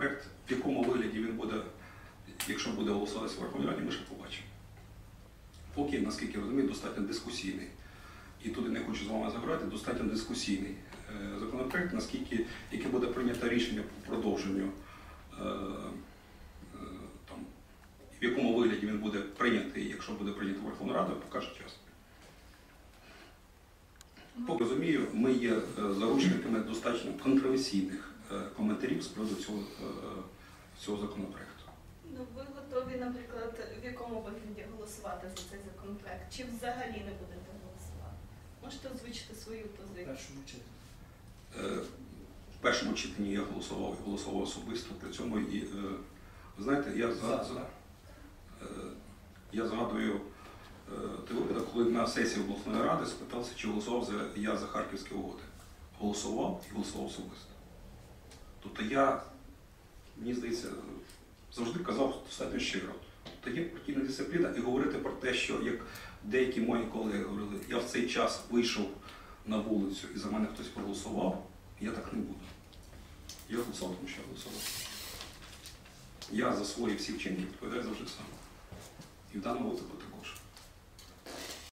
законопроект, в якому вигляді він буде, якщо буде голосуватися в Верховній Раді, ми ще побачимо. Поки, наскільки я розумію, достатньо дискусійний. І туди не хочу з вами забирати, достатньо дискусійний е, законопроект, наскільки яке буде прийнято рішення по продовженню, е, е, там, в якому вигляді він буде прийнятий, якщо буде прийнято Верховна Рада, покаже час. Поки розумію, ми є заручниками достатньо контроверсійних коментарів з приводу цього, е, цього законопроекту. Ну, ви готові, наприклад, в якому вигляді голосувати за цей законопроект? Чи взагалі не будете голосувати? Можете озвучити свою позицію? першому читанні. Е, В першому читанні я голосував і голосував особисто при цьому. І е, ви знаєте, я, за, За, е, я згадую е, той випадок, коли на сесії обласної ради спитався, чи голосував за, я за Харківські угоди. Голосував і голосував особисто. Тобто я, мені здається, завжди казав достатньо щиро. Тобто є партійна дисципліна і говорити про те, що як деякі мої колеги говорили, я в цей час вийшов на вулицю і за мене хтось проголосував, я так не буду. Я голосував, тому що я голосував. Я за свої всі вчинки відповідаю завжди сам. І в даному випадку також.